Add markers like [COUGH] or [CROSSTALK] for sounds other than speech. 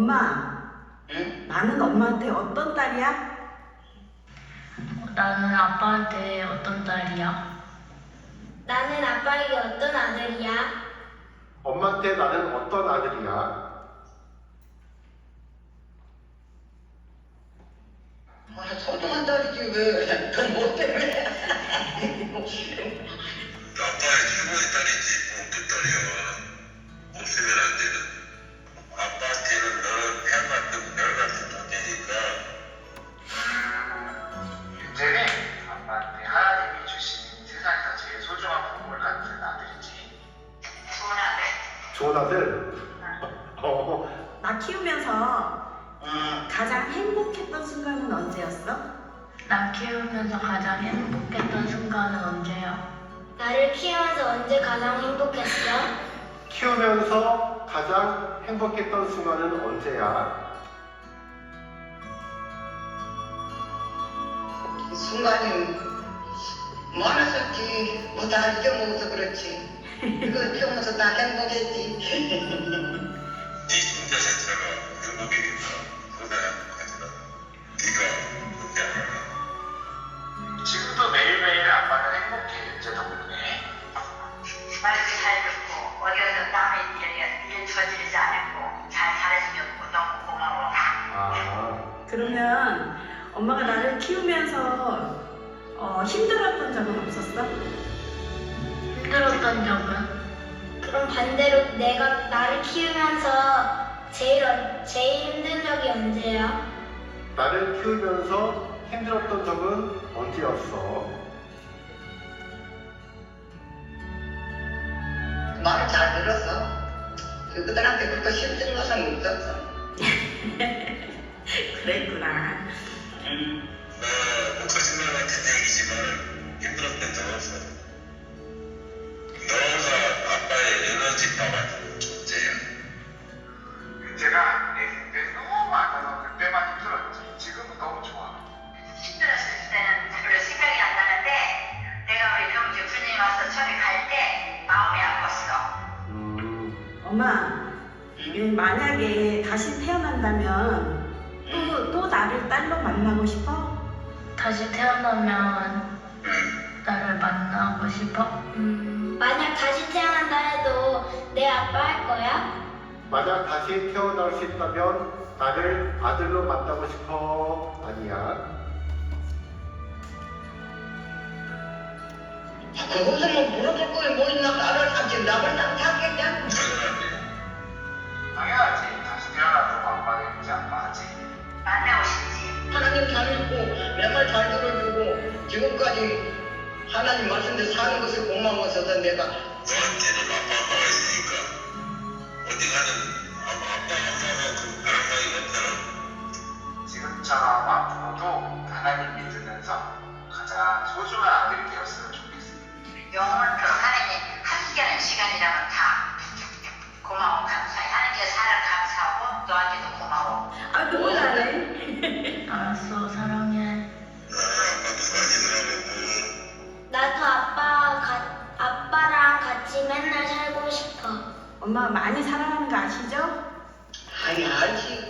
엄마, 응? 나는 엄마한테 어떤 딸이야? 나는 아빠한테 어떤 딸이야? 나는 아빠에게 어떤 아들이야? 엄마한테 나는 어떤 아들이야? 아, 소중한 딸이지 왜? [LAUGHS] 그뭐 때문에? [LAUGHS] 가장 행복했던 순간은 언제였어? 난 키우면서 가장 행복했던 순간은 언제야? 나를 키우면서 언제 가장 행복했어? 키우면서 가장 행복했던 순간은 언제야? 순간이 많았었지. 뭐다 잊어먹어서 그렇지. 그거 키우면서 다 행복했지. [LAUGHS] 어, 힘들었던 적은 없었어? 힘들었던 적은? 그럼 반대로 내가 나를 키우면서 제일 어- 제일 힘든 적이 언제야? 나를 키우면서 힘들었던 적은 언제였어? 말을 잘 들었어. 그들한테 그렇게 힘든 것은 없었어. [LAUGHS] 그랬구나. 뭐 거짓말 같은 얘기지만 힘들었던 적 없어 너가 아빠의 에너지바 같은 존재야 윤재가 내 생때 너무 많아서 그때만 힘들었지. 지금은 너무 좋아. 힘들었을 때는 별로 생각이 안 나는데 내가 우리 병주 군인 와서 처음에 갈 때 마음이 아팠어. 음, 엄마, 음, 만약에 다시 태어난다면 또, 또 나를 딸로 만나고 싶어? 다시 태어나면 나를 만나고 싶어? 음, 만약 다시 태어난다 해도 내 아빠 할 거야? 만약 다시 태어날 수 있다면 나를 아들로 만나고 싶어? 아니야. 그것은 뭐 물어볼 거에 뭐 있나 나를 삼지 남을 남 찾겠냐? 당연하지. 다시 태어나도 아빠는 윤재 아빠 하지. 잘 믿고 내말잘 들어주고 지금까지 하나님 말씀대로 사는 것이 고마워서 내가 너한테는 아빠 아빠가 있으니까 어디 가는 아빠 아빠 아빠만큼 아랑방이 없잖아 지금처럼 앞으로도 엄마 많이 사랑하는 거 아시죠? 아니 알지